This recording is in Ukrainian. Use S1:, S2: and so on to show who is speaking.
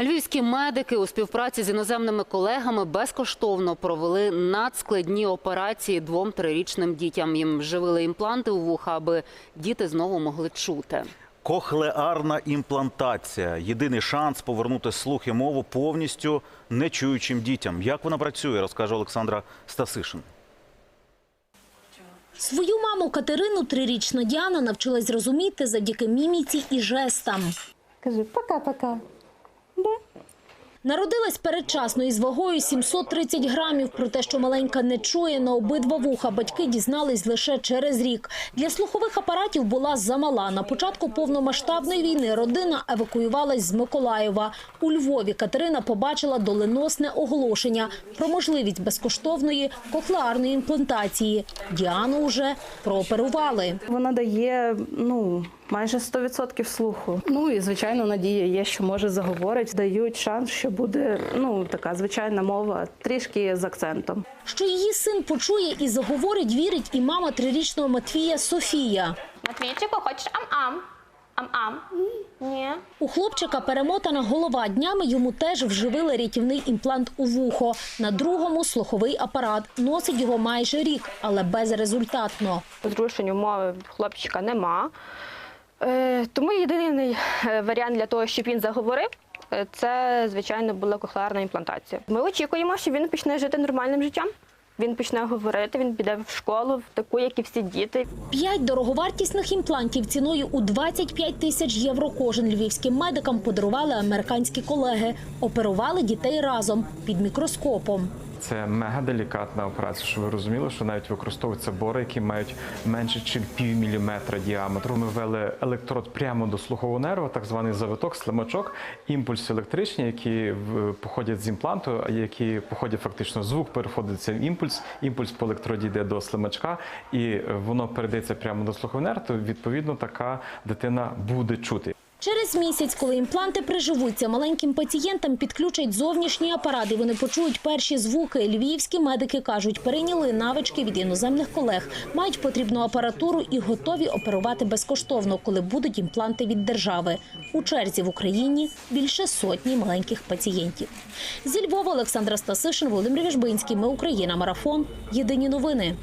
S1: Львівські медики у співпраці з іноземними колегами безкоштовно провели надскладні операції двом трирічним дітям. Їм вживили імпланти у вуха, аби діти знову могли чути.
S2: Кохлеарна імплантація єдиний шанс повернути слух і мову повністю нечуючим дітям. Як вона працює, розкаже Олександра Стасишин.
S3: Свою маму Катерину трирічна Діана навчилась зрозуміти завдяки міміці і жестам.
S4: Кажи пока-пока.
S3: Народилась передчасно із вагою 730 грамів. Про те, що маленька не чує на обидва вуха, батьки дізнались лише через рік. Для слухових апаратів була замала. На початку повномасштабної війни родина евакуювалась з Миколаєва. У Львові Катерина побачила доленосне оголошення про можливість безкоштовної кохлеарної імплантації. Діану вже прооперували.
S4: Вона дає ну майже 100% слуху. Ну і звичайно, надія є, що може заговорить. Дають шанс, що буде ну така звичайна мова, трішки з акцентом.
S3: Що її син почує і заговорить, вірить і мама трирічного Матвія Софія.
S5: Матвійчику, хочеш ам-ам? Ам-ам? Ні.
S3: У хлопчика перемотана голова. Днями йому теж вживили рятівний імплант у вухо. На другому слуховий апарат. Носить його майже рік, але безрезультатно.
S5: Зрушень умови в хлопчика нема. Е, тому єдиний е, варіант для того, щоб він заговорив, це, звичайно, була кохлеарна імплантація. Ми очікуємо, що він почне жити нормальним життям. Він почне говорити, він піде в школу, в таку, як і всі діти.
S3: П'ять дороговартісних імплантів ціною у 25 тисяч євро кожен львівським медикам подарували американські колеги. Оперували дітей разом під мікроскопом.
S6: Це мегаделікатна операція, щоб ви розуміли, що навіть використовуються бори, які мають менше ніж пів міліметра діаметру. Ми ввели електрод прямо до слухового нерва, так званий завиток, слимачок, імпульси електричні, які в- походять з імпланту, які походять фактично звук, переходить цей імпульс. Імпульс по електроді йде до слимачка, і е, воно передається прямо до слухового нерва. То відповідно така дитина буде чути.
S3: Через місяць, коли імпланти приживуться, маленьким пацієнтам підключать зовнішній апарат і вони почують перші звуки. Львівські медики кажуть, перейняли навички від іноземних колег, мають потрібну апаратуру і готові оперувати безкоштовно, коли будуть імпланти від держави. У черзі в Україні більше сотні маленьких пацієнтів. Зі Львова Олександра Стасишин, Володимир Віжбинський. Ми Україна. Марафон. Єдині новини.